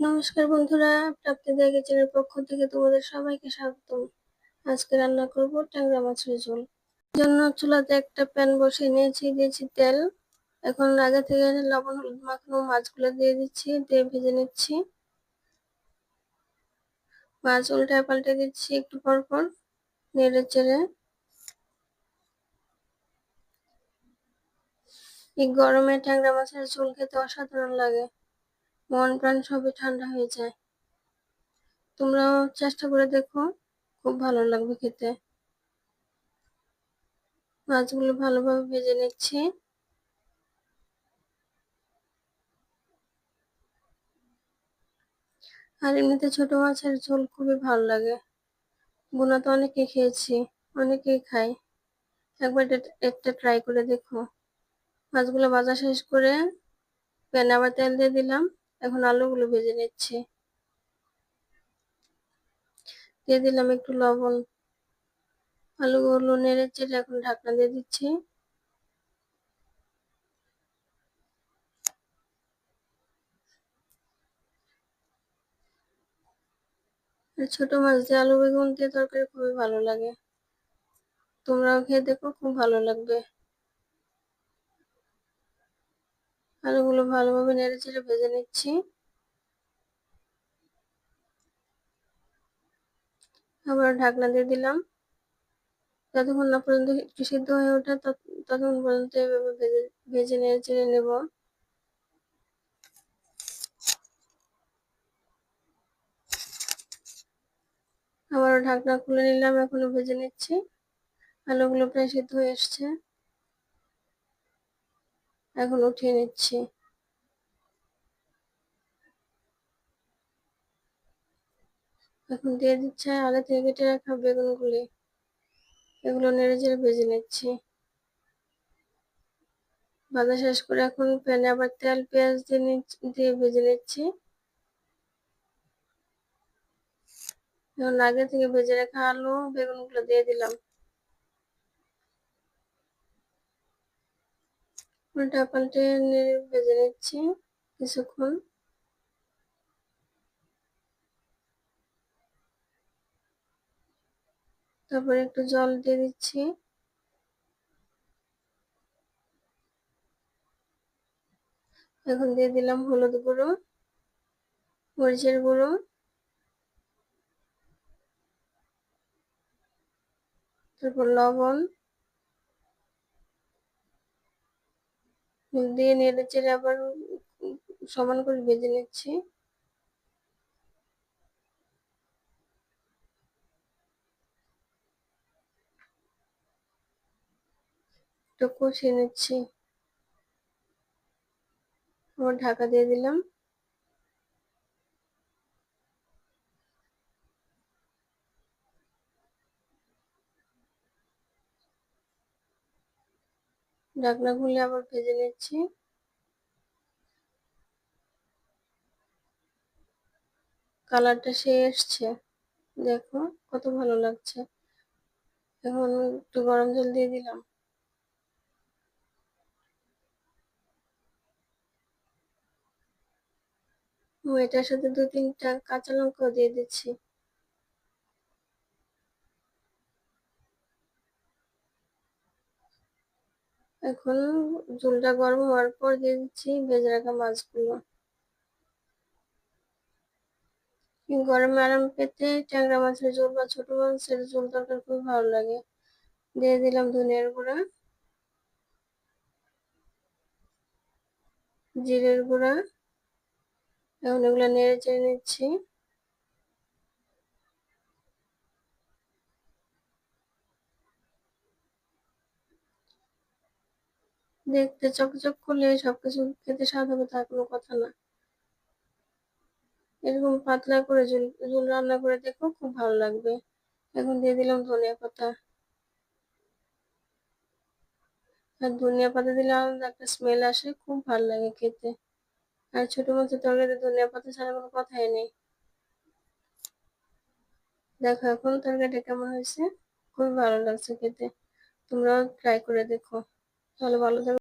নমস্কার বন্ধুরা প্রাপ্তিদা কিচেনের পক্ষ থেকে তোমাদের সবাইকে স্বাগতম। আজকে রান্না করব ট্যাংরা মাছের ঝোল। জন্য চুলাতে একটা প্যান বসিয়ে নিয়েছি, দিয়েছি তেল। এখন আগে থেকে লবণ, হলুদ মাখানো মাছগুলো দিয়ে দিচ্ছি, দিয়ে ভেজে নিচ্ছি। মাছ উল্টায় পাল্টে দিচ্ছি একটু পর পর, নেড়ে চেড়ে। এই গরমে ট্যাংরা মাছের ঝোল খেতে অসাধারণ লাগে। মন প্রাণ সবই ঠান্ডা হয়ে যায়। তোমরাও চেষ্টা করে দেখো, খুব ভালো লাগবে খেতে। মাছগুলো ভালোভাবে ভেজে নিচ্ছি। আর এমনিতে ছোট মাছের ঝোল খুবই ভালো লাগে। বোনা তো অনেকে খেয়েছি, অনেকেই খায়। একবার একটা ট্রাই করে দেখো। মাছগুলো ভাজা শেষ করে প্যানে আবার তেল দিয়ে দিলাম। এখন আলুগুলো ভেজে নিচ্ছি। দিয়ে দিলাম একটু লবণ। আলুগুলো নেড়ে চেড়ে এখন ঢাকনা দিয়ে দিচ্ছি। ছোট মাছ দিয়ে আলু বেগুন দিয়ে তরকারি খুবই ভালো লাগে। তোমরাও খেয়ে দেখো, খুব ভালো লাগবে। আলুগুলো ভালোভাবে নেড়ে চেড়ে ভেজে নিচ্ছি। আবার ঢাকনা দিয়ে দিলাম। যতক্ষণ না পর্যন্ত একটু সিদ্ধ হয়ে ওঠে ততক্ষণ পর্যন্ত এভাবে ভেজে ভেজে নেড়ে চেড়ে নেব। আবার ঢাকনা খুলে নিলাম এখনও ভেজে নিচ্ছি। আলুগুলো প্রায় সিদ্ধ হয়ে এসছে। এখন উঠিয়ে নিচ্ছি। এখন দিয়ে দিচ্ছে আগে থেকে কেটে রাখা বেগুনগুলি। এগুলো নেড়ে চেড়ে ভেজে নিচ্ছি। ভাজা শেষ করে এখন প্যানে আবার তেল, পেঁয়াজ দিয়ে দিয়ে ভেজে নিচ্ছি। এখন আগে থেকে ভেজে রাখা আলু, বেগুনগুলো দিয়ে দিলাম। উল্টা পাল্টে নেড়ে ভেজে নিচ্ছি কিছুক্ষণ। তারপরে একটু জল দিয়ে দিচ্ছি। এখন দিয়ে দিলাম হলুদ গুঁড়ো, মরিচের গুঁড়ো। তারপর লবণ। দিয়ে নেড়ে চেড়ে আবার সমান করে ভেজে নিচ্ছি। কষিয়ে নিচ্ছি। ঢাকা দিয়ে দিলাম। ঢাকনা খুলে আবার ভেজে নিচ্ছি। কালারটা সে এসছে। দেখো কত ভালো লাগছে। এখন একটু গরম জল দিয়ে দিলাম। এটার সাথে দু তিনটা কাঁচা লঙ্কাও দিয়ে দিচ্ছি। এখন ঝোলটা গরম হওয়ার পর দিয়ে দিচ্ছি ভেজে রাখা মাছগুলো গরমে আরাম পেতে ট্যাংরা মাছের ঝোল বা ছোট মাছের ঝোল তরকারি খুব ভালো লাগে। দিয়ে দিলাম ধনিয়ার গুঁড়া, জিরের গুঁড়া। এখন এগুলো নেড়ে চেড়ে নিচ্ছি। দেখতে চকচক করলে সবকিছু খেতে স্বাদ হবে তার কোনো কথা না। এরকম পাতলা করে ঝোল রান্না করে দেখো খুব ভালো লাগবে। এখন দিয়ে দিলাম ধনিয়া পাতা। আর ধনিয়া পাতা দিলে আলাদা একটা স্মেল আসে, খুব ভালো লাগে খেতে। আর ছোট মাছের তরকারিতে ধনিয়া পাতা ছাড়া কোনো কথাই নেই। দেখো এখন তরকারিটা কেমন হয়েছে? খুবই ভালো লাগছে খেতে। তোমরাও ট্রাই করে দেখো। তাহলে ভালো থাকো।